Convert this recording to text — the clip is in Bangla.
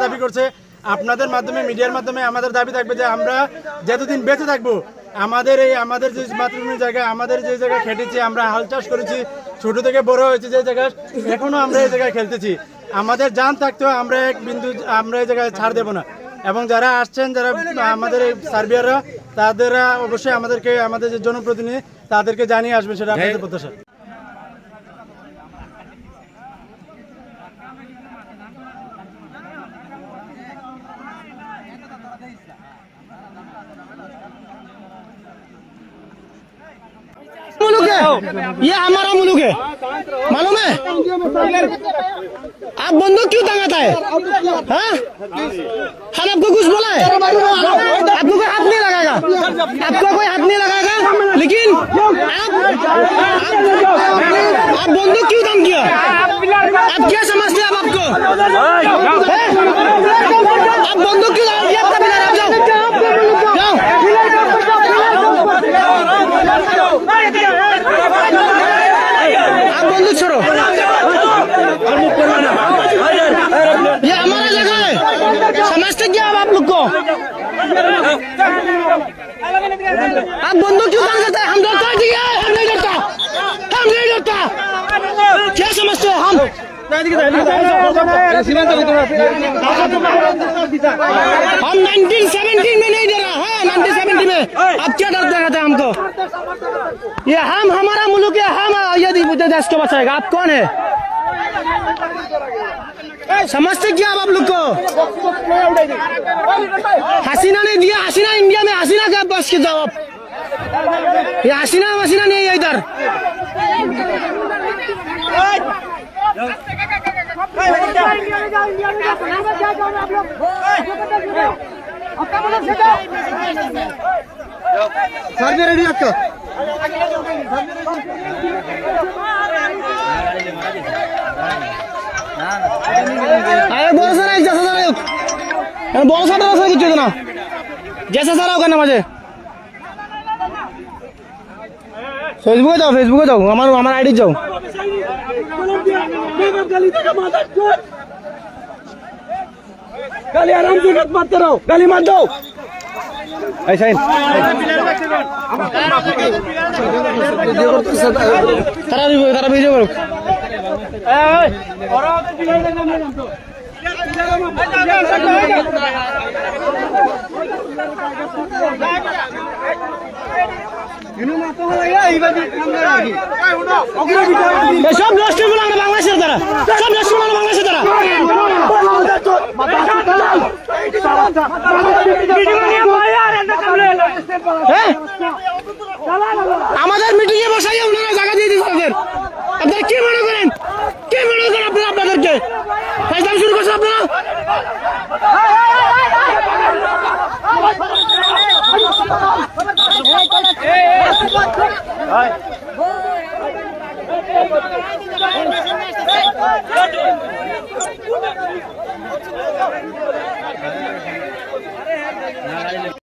দাবি- আপনাদের মাধ্যমে মিডিয়ার মাধ্যমে আমাদের দাবি থাকবে যে আমরা যতদিন বেঁচে থাকব, আমাদের এই আমাদের যে মাতৃভূমির জায়গা, আমাদের যে জায়গায় খেটেছি, আমরা হাল চাষ করেছি, ছোট থেকে বড় হয়েছে যে জায়গায় এখনও আমরা এই জায়গায় খেলতেছি। আমাদের জান থাকতেও আমরা এক বিন্দু আমরা এই জায়গায় ছাড় দেবো না। এবং যারা আসছেন যারা আমাদের এই সার্বিয়াররা তাদেরা অবশ্যই আমাদেরকে আমাদের যে জনপ্রতিনিধি তাদেরকে জানিয়ে আসবে সেটা আপনাদের প্রত্যাশা। है ये हमारा मुल्क है। मालूम है? आप बंदूक क्यों तंगाता है? हाँ? हम आपको कुछ बोला है? आपको कोई हाथ नहीं लगाएगा। आपको कोई हाथ नहीं लगाएगा? लेकिन आप आप, बंदूक क्यों दम किया? आप क्या समझते हैं आप आपको हैं? आप बंदूक क्यों ये आपका बिलार आप जाओ जाओ आप बंदूक छोड़ो ये हमारा जगह है समझते क्या आप, बंदूक क्यों काम करते हैं? हम डरता है ठीक है हम नहीं डरता। हम नहीं डरता। क्या समझते हो हम? हम 1917 में नहीं डरा है 1970 में। अब क्या डर दिखाते हैं हमको? ये हम हमारा मुल्क है हम यदि देश को बचाएगा। आप कौन है? समझते क्या आप, आप लोग को हसीना ने दिया हसीना इंडिया में हसीना का बस के जाओ आप ये हसीना वसीना नहीं है इधर আরে বড় স্যার জেসা স্যার হোক। বড় স্যার স্যার কিছু না। জেসা স্যার কেন না মাঝে। ফেসবুকে যাও ফেসবুকে যাও আমার আমার আইডি যাও। গালি আরাম সে মত মারতে রहो গালি মার দাও। এই সাইন। তারা তারা ভিডিও করুক। সব নষ্টগুলো বাংলাদেশের দ্বারা সব নষ্টগুলো বাংলাদেশের দ্বারা? আমাদের মিটিং এ বসাই জায়গা দিয়ে দিচ্ছে আপনাদের আপনারা কি মনে মনে আপনারা